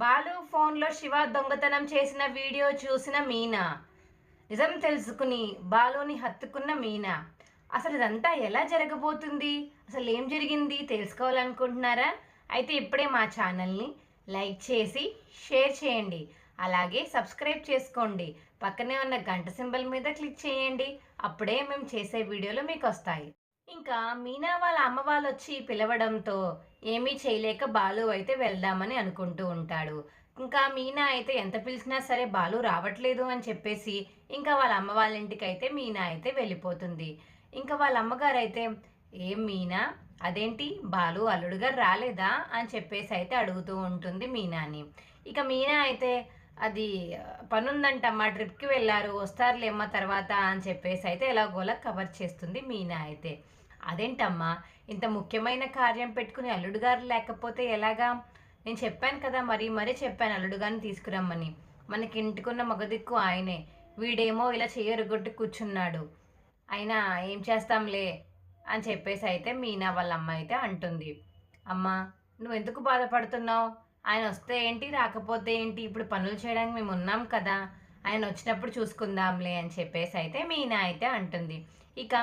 బాలు ఫోన్లో శివ దొంగతనం చేసిన వీడియో చూసిన మీనా. నిజం తెలుసుకుని బాలుని హత్తుకున్న మీనా. అసలు ఇదంతా ఎలా జరగబోతుంది? అసలు ఏం జరిగింది? తెలుసుకోవాలనుకుంటున్నారా? అయితే ఇప్పుడే మా ఛానల్ని లైక్ చేసి షేర్ చేయండి. అలాగే సబ్స్క్రైబ్ చేసుకోండి. పక్కనే ఉన్న గంట సింబల్ మీద క్లిక్ చేయండి. అప్పుడే మేము చేసే వీడియోలు మీకు వస్తాయి. ఇంకా మీనా వాళ్ళ అమ్మ వాళ్ళు వచ్చి పిలవడంతో ఏమీ చేయలేక బాలు అయితే వెళ్దామని అనుకుంటూ ఉంటాడు. ఇంకా మీనా అయితే ఎంత పిలిచినా సరే బాలు రావట్లేదు అని చెప్పేసి ఇంకా వాళ్ళ అమ్మ వాళ్ళ ఇంటికి అయితే మీనా అయితే వెళ్ళిపోతుంది. ఇంకా వాళ్ళ అమ్మగారు అయితే ఏం మీనా? అదేంటి? బాలు అల్లుడు గారు రాలేదా? అని చెప్పేసి అయితే అడుగుతూ ఉంటుంది మీనాని. ఇక మీనా అయితే అది పనుందంటమ్మా ట్రిప్కి వెళ్ళారు వస్తారులేమ్మా తర్వాత అని చెప్పేసి అయితే ఎలాగోలా కవర్ చేస్తుంది మీనా అయితే. అదేంటమ్మా? ఇంత ముఖ్యమైన కార్యం పెట్టుకుని అల్లుడు గారు లేకపోతే ఎలాగా? నేను చెప్పాను కదా మరీ మరీ చెప్పాను అల్లుడు గారిని తీసుకురమ్మని. మనకి ఇంటికున్న మగదిక్కు ఆయనే. వీడేమో ఇలా చేయరుగొట్టి కూర్చున్నాడు. అయినా ఏం చేస్తాంలే అని చెప్పేసి అయితే మీనా వాళ్ళ అమ్మ అయితే అంటుంది. అమ్మా నువ్వు ఎందుకు బాధపడుతున్నావు? ఆయన వస్తే ఏంటి రాకపోతే ఏంటి? ఇప్పుడు పనులు చేయడానికి మేము ఉన్నాం కదా. ఆయన వచ్చినప్పుడు చూసుకుందాంలే అని చెప్పేసి అయితే మీనా అయితే అంటుంది. ఇక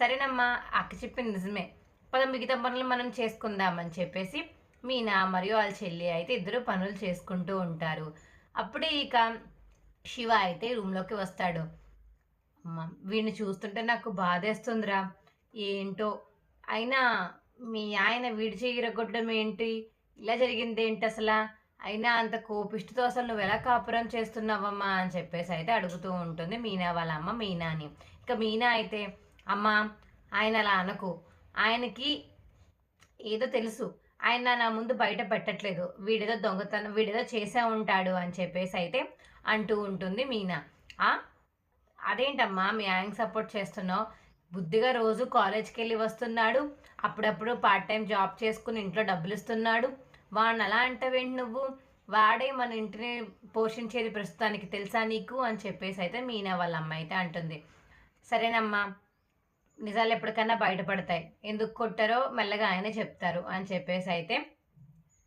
సరేనమ్మా అక్క చెప్పింది నిజమే. పద మిగతా పనులు మనం చేసుకుందామని చెప్పేసి మీనా మరియు వాళ్ళ చెల్లి అయితే ఇద్దరు పనులు చేసుకుంటూ ఉంటారు. అప్పుడే ఇక శివ అయితే రూమ్లోకి వస్తాడు. అమ్మ వీడిని చూస్తుంటే నాకు బాధేస్తుందిరా. ఏంటో? అయినా మీ ఆయన వీడి చేయరగొట్టడం ఏంటి? ఇలా జరిగింది ఏంటి అసలు? అయినా అంత కోపిష్టితో అసలు నువ్వు ఎలా కాపురం చేస్తున్నావమ్మా అని చెప్పేసి అయితే అడుగుతూ ఉంటుంది మీనా వాళ్ళ అమ్మ మీనాని. ఇక మీనా అయితే అమ్మా ఆయన అలా అనకు. ఆయనకి ఏదో తెలుసు. ఆయన నా ముందు బయట పెట్టట్లేదు. వీడేదో దొంగతనం వీడేదో చేసే ఉంటాడు అని చెప్పేసి అయితే అంటూ ఉంటుంది మీనా. అదేంటమ్మా మీ ఆయన సపోర్ట్ చేస్తున్నావు? బుద్ధిగా రోజు కాలేజ్కి వెళ్ళి వస్తున్నాడు. అప్పుడప్పుడు పార్ట్ టైం జాబ్ చేసుకుని ఇంట్లో డబ్బులు ఇస్తున్నాడు. వాడిని అలా అంటావేంటి నువ్వు? వాడే మన ఇంటిని పోషించేది ప్రస్తుతానికి తెలుసా నీకు? అని చెప్పేసి అయితే మీనా వాళ్ళ అమ్మ అయితే అంటుంది. సరేనమ్మా. నిజాలు ఎప్పటికన్నా బయటపడతాయి. ఎందుకు కొట్టారో మెల్లగా ఆయనే చెప్తారు అని చెప్పేసి అయితే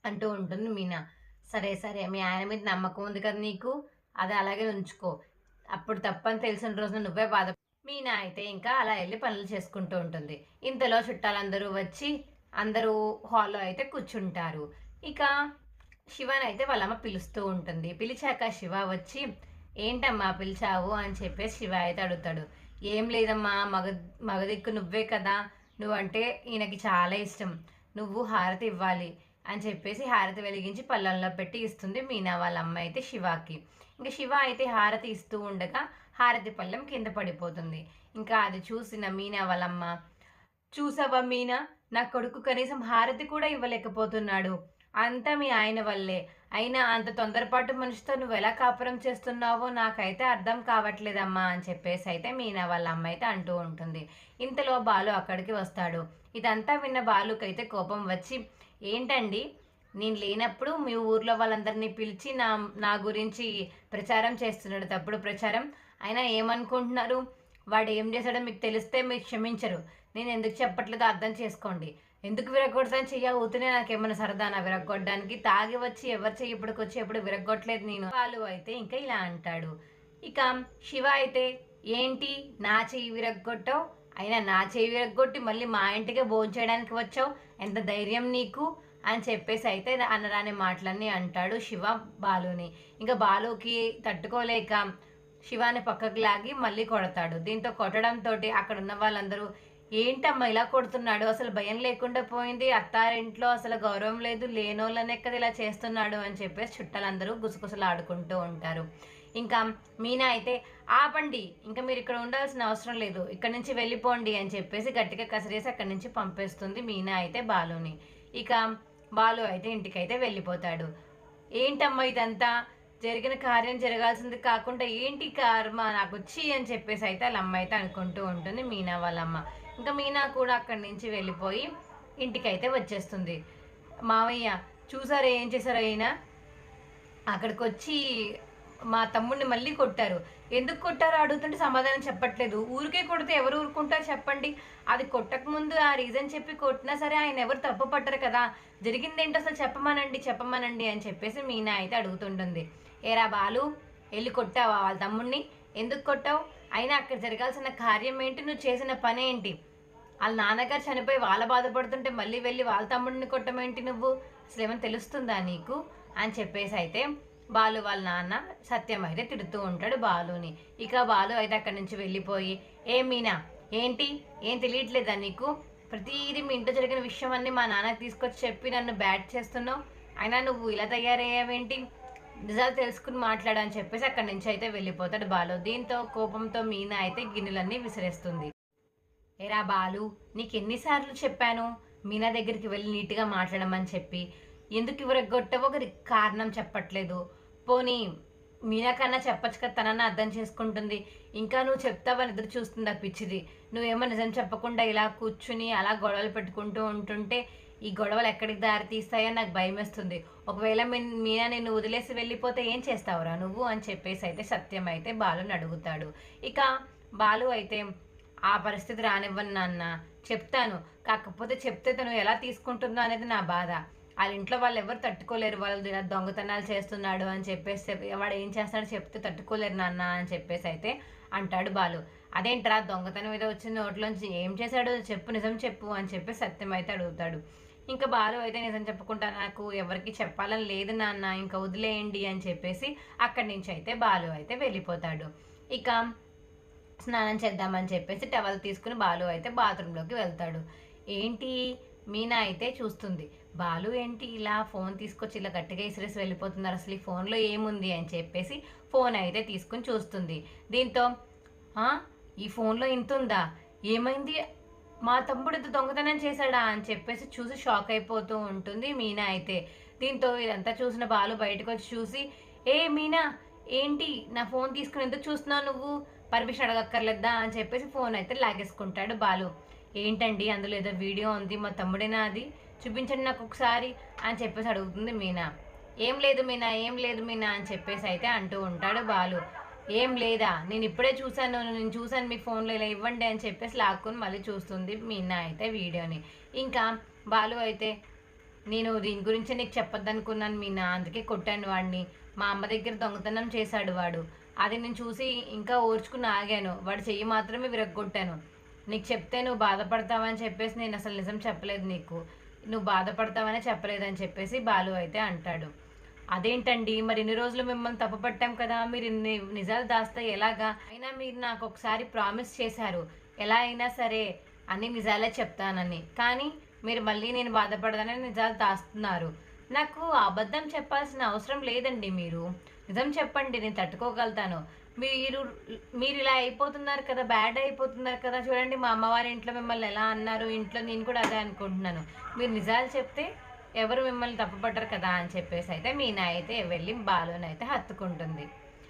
అంటూ ఉంటుంది మీనా. సరే సరే మీ ఆయన మీద నమ్మకం ఉంది కదా నీకు? అది అలాగే ఉంచుకో. అప్పుడు తప్పని తెలిసిన రోజున నువ్వే బాధ మీనా అయితే ఇంకా అలా వెళ్ళి పనులు చేసుకుంటూ ఉంటుంది. ఇంతలో చుట్టాలందరూ వచ్చి అందరూ హాల్లో అయితే కూర్చుంటారు. ఇక శివని అయితే వాళ్ళమ్మ పిలుస్తూ ఉంటుంది. పిలిచాక శివ వచ్చి ఏంటమ్మా పిలిచావు? అని చెప్పేసి శివ అయితే అడుగుతాడు. ఏం లేదమ్మా మగ మగదిక్కు నువ్వే కదా. నువ్వంటే ఈయనకి చాలా ఇష్టం. నువ్వు హారతి ఇవ్వాలి అని చెప్పేసి హారతి వెలిగించి పళ్ళంలో పెట్టి ఇస్తుంది మీనా వాళ్ళ అమ్మ అయితే శివాకి. ఇంకా శివ అయితే హారతి ఇస్తూ ఉండగా హారతి పళ్ళెం కింద పడిపోతుంది. ఇంకా అది చూసిన మీనా వాళ్ళమ్మ చూసావా మీనా నా కొడుకు కనీసం హారతి కూడా ఇవ్వలేకపోతున్నాడు. అంతా మీ ఆయన వల్లే. అయినా అంత తొందరపాటు మనిషితో నువ్వు ఎలా కాపురం చేస్తున్నావో నాకైతే అర్థం కావట్లేదమ్మా అని చెప్పేసి అయితే మీనా వాళ్ళ అమ్మ అయితే అంటూ ఉంటుంది. ఇంతలో బాలు అక్కడికి వస్తాడు. ఇదంతా విన్న బాలుకైతే కోపం వచ్చి ఏంటండి? నేను లేనప్పుడు మీ ఊర్లో వాళ్ళందరినీ పిలిచి నా నా గురించి ప్రచారం చేస్తున్నాడు. తప్పుడు ప్రచారం? అయినా ఏమనుకుంటున్నారు? వాడు ఏం చేశాడో మీకు తెలిస్తే మీరు క్షమించరు. నేను ఎందుకు చెప్పట్లేదో అర్థం చేసుకోండి. ఎందుకు విరగొడతాను చెయ్య? ఊతనే నాకేమైనా సరదానా? విరగొట్టడానికి తాగి వచ్చి ఎవరు చెయ్యి ఇప్పటికి వచ్చి ఎప్పుడు విరగొట్టలేదు నేను. వాళ్ళు అయితే ఇంకా ఇలా అంటాడు. ఇక శివ అయితే ఏంటి? నా చెయ్యి విరగొట్టావు అయినా నా చెయ్యి విరగొట్టి మళ్ళీ మా ఇంటికే భోంచేయడానికి వచ్చావు? ఎంత ధైర్యం నీకు? అని చెప్పేసి అయితే అనరాని మాటలన్నీ అంటాడు శివ బాలుని. ఇంకా బాలుకి తట్టుకోలేక శివాని పక్కకు లాగి మళ్ళీ కొడతాడు. దీంతో కొట్టడంతో అక్కడ ఉన్న వాళ్ళందరూ ఏంటమ్మా ఇలా కొడుతున్నాడు? అసలు భయం లేకుండా పోయింది. అత్తారింట్లో అసలు గౌరవం లేదు. లేనోళ్ళనే కదా ఇలా చేస్తున్నాడు అని చెప్పేసి చుట్టాలందరూ గుసగుసలాడుకుంటూ ఉంటారు. ఇంకా మీనా అయితే ఆపండి. ఇంకా మీరు ఇక్కడ ఉండాల్సిన అవసరం లేదు. ఇక్కడ నుంచి వెళ్ళిపోండి అని చెప్పేసి గట్టిగా కసిరేసి అక్కడి నుంచి పంపేస్తుంది మీనా అయితే బాలుని. ఇక బాలు అయితే ఇంటికైతే వెళ్ళిపోతాడు. ఏంటమ్మా ఇదంతా? జరిగిన కార్యం జరగాల్సింది కాకుండా ఏంటి కర్మ? నాకు వచ్చి అని చెప్పేసి అయితే వాళ్ళ అమ్మ అయితే అనుకుంటూ ఉంటుంది మీనా వాళ్ళమ్మ ఇంకా మీనా కూడా అక్కడి నుంచి వెళ్ళిపోయి ఇంటికైతే వచ్చేస్తుంది. మావయ్య చూసారా ఏం చేశారో అయినా అక్కడికి వచ్చి మా తమ్ముడిని మళ్ళీ కొట్టారు. ఎందుకు కొట్టారో అడుగుతుంటే సమాధానం చెప్పట్లేదు. ఊరికే కొడితే ఎవరు ఊరుకుంటారు చెప్పండి. అది కొట్టకముందు ఆ రీజన్ చెప్పి కొట్టినా సరే ఆయన ఎవరు తప్పు పట్టరు కదా. జరిగిందేంటో అసలు చెప్పమనండి చెప్పమనండి అని చెప్పేసి మీనా అయితే అడుగుతుంటుంది. ఏరా బాలు వెళ్ళి కొట్టావా వాళ్ళ తమ్ముడిని? ఎందుకు కొట్టావు? అయినా అక్కడ జరగాల్సిన కార్యం ఏంటి? నువ్వు చేసిన పని ఏంటి? వాళ్ళ నాన్నగారు చనిపోయి వాళ్ళ బాధపడుతుంటే మళ్ళీ వెళ్ళి వాళ్ళ తమ్ముడిని కొట్టమేంటి నువ్వు? అసలు ఏమైనా తెలుస్తుందా నీకు? అని చెప్పేసి అయితే బాలు వాళ్ళ నాన్న సత్యం అయితే తిడుతూ ఉంటాడు బాలుని. ఇక బాలు అయితే అక్కడి నుంచి వెళ్ళిపోయి ఏ మీనా ఏంటి? ఏం తెలియట్లేదా నీకు? ప్రతిదీ మీ ఇంట్లో జరిగిన విషయం అన్ని మా నాన్నకి తీసుకొచ్చి చెప్పి నన్ను బ్యాట్ చేస్తున్నావు. అయినా నువ్వు ఇలా తయారయ్యావేంటి? నిజాలు తెలుసుకుని మాట్లాడని చెప్పేసి అక్కడి నుంచి అయితే వెళ్ళిపోతాడు బాలు. దీంతో కోపంతో మీనా అయితే గిన్నెలన్నీ విసిరేస్తుంది. ఏరా బాలు నీకు ఎన్నిసార్లు చెప్పాను? మీనా దగ్గరికి వెళ్ళి నీట్గా మాట్లాడమని చెప్పి. ఎందుకు ఇవరగొట్టవో? ఒక కారణం చెప్పట్లేదు. పోనీ మీనా కన్నా చెప్పచ్చు కదా తనన్నా అర్థం చేసుకుంటుంది. ఇంకా నువ్వు చెప్తావని ఎదురు చూస్తుంది ఆ పిచ్చిది. నువ్వేమో నిజం చెప్పకుండా ఇలా కూర్చుని అలా గొడవలు పెట్టుకుంటూ ఉంటుంటే ఈ గొడవలు ఎక్కడికి దారి తీస్తాయని నాకు భయం వేస్తుంది. ఒకవేళ మీనా నిన్ను వదిలేసి వెళ్ళిపోతే ఏం చేస్తావురా నువ్వు అని చెప్పేసి అయితే సత్యం అయితే బాలుని అడుగుతాడు. ఇక బాలు అయితే ఆ పరిస్థితి రానివ్వను నాన్న చెప్తాను. కాకపోతే చెప్తే తను ఎలా తీసుకుంటుందో అనేది నా బాధ. వాళ్ళ ఇంట్లో వాళ్ళు ఎవరు తట్టుకోలేరు వాళ్ళు ఇలా దొంగతనాలు చేస్తున్నాడు అని చెప్పేసి వాడు ఏం చేస్తాడో చెప్తే తట్టుకోలేరు నాన్న అని చెప్పేసి అయితే అంటాడు బాలు. అదేంట్రా దొంగతనం మీద వచ్చిన నోట్లోంచి? ఏం చేశాడో? చెప్పు నిజం చెప్పు అని చెప్పి సత్యం అయితే అడుగుతాడు. ఇంకా బాలు అయితే నిజం చెప్పుకుంటా నాకు ఎవరికి చెప్పాలని లేదు నాన్న ఇంకా వదిలేయండి అని చెప్పేసి అక్కడి నుంచి అయితే బాలు అయితే వెళ్ళిపోతాడు. ఇక స్నానం చేద్దామని చెప్పేసి టవల్ తీసుకుని బాలు అయితే బాత్రూంలోకి వెళ్తాడు. ఏంటి? మీనా అయితే చూస్తుంది. బాలు ఏంటి ఇలా ఫోన్ తీసుకొచ్చి ఇలా గట్టిగా ఇసిరేసి వెళ్ళిపోతున్నారు? అసలు ఈ ఫోన్లో ఏముంది? అని చెప్పేసి ఫోన్ అయితే తీసుకుని చూస్తుంది. దీంతో ఈ ఫోన్లో ఇంత ఉందా ఏమైంది? మా తమ్ముడు ఇంత దొంగతనం చేశాడా? అని చెప్పేసి చూసి షాక్ అయిపోతూ ఉంటుంది మీనా అయితే. దీంతో ఇదంతా చూసిన బాలు బయటకు వచ్చి చూసి ఏ మీనా ఏంటి? నా ఫోన్ తీసుకుని ఎందుకు చూస్తున్నావు నువ్వు? పర్మిషన్ అడగక్కర్లేదా? అని చెప్పేసి ఫోన్ అయితే లాగేసుకుంటాడు బాలు. ఏంటండి? అందులో ఏదో వీడియో ఉంది మా తమ్ముడేనా అది చూపించండి నాకు ఒకసారి. అని చెప్పేసి అడుగుతుంది మీనా. ఏం లేదు మీనా ఏం లేదు మీనా అని చెప్పేసి అయితే అంటూ ఉంటాడు బాలు. ఏం లేదా? నేను ఇప్పుడే చూశాను నేను చూశాను మీ ఫోన్లో ఇలా ఇవ్వండి అని చెప్పేసి లాక్కుని మళ్ళీ చూస్తుంది మీ నా అయితే వీడియోని. ఇంకా బాలు అయితే నేను దీని గురించి నీకు చెప్పొద్దనుకున్నాను మీనా అందుకే కొట్టాను వాడిని. మా అమ్మ దగ్గర దొంగతనం చేశాడు వాడు. అది నేను చూసి ఇంకా ఓర్చుకుని ఆగాను. వాడు చెయ్యి మాత్రమే విరగ్గొట్టాను. నీకు చెప్తే నువ్వు బాధపడతావని చెప్పేసి నేను అసలు నిజం చెప్పలేదు నీకు. నువ్వు బాధపడతావనే చెప్పలేదని చెప్పేసి బాలు అయితే అంటాడు. అదేంటండి? మరి ఇన్ని రోజులు మిమ్మల్ని తప్పుపట్టాం కదా? మీరు ఇన్ని నిజాలు దాస్తే ఎలాగా? అయినా మీరు నాకు ఒకసారి ప్రామిస్ చేశారు. ఎలా అయినా సరే అన్ని నిజాలే చెప్తానని. కానీ మీరు మళ్ళీ నేను బాధపడదని నిజాలు దాస్తున్నారు. నాకు అబద్ధం చెప్పాల్సిన అవసరం లేదండి మీరు. నిజం చెప్పండి నేను తట్టుకోగలుగుతాను. మీరు మీరు ఇలా అయిపోతున్నారు కదా? బ్యాడ్ అయిపోతున్నారు కదా? చూడండి మా అమ్మవారి ఇంట్లో మిమ్మల్ని ఎలా అన్నారు? ఇంట్లో నేను కూడా అదే అనుకుంటున్నాను. మీరు నిజాలు చెప్తే ఎవరు మిమ్మల్ని తప్పుపట్టరు కదా అని చెప్పేసి అయితే మీనా అయితే వెళ్ళి బాలుని అయితే హత్తుకుంటుంది.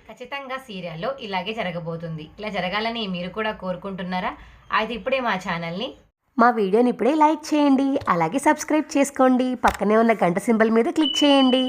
ఖచ్చితంగా సీరియల్లో ఇలాగే జరగబోతుంది. ఇలా జరగాలని మీరు కూడా కోరుకుంటున్నారా? అయితే ఇప్పుడే మా ఛానల్ని మా వీడియోని ఇప్పుడే లైక్ చేయండి. అలాగే సబ్స్క్రైబ్ చేసుకోండి. పక్కనే ఉన్న గంట సింబల్ మీద క్లిక్ చేయండి.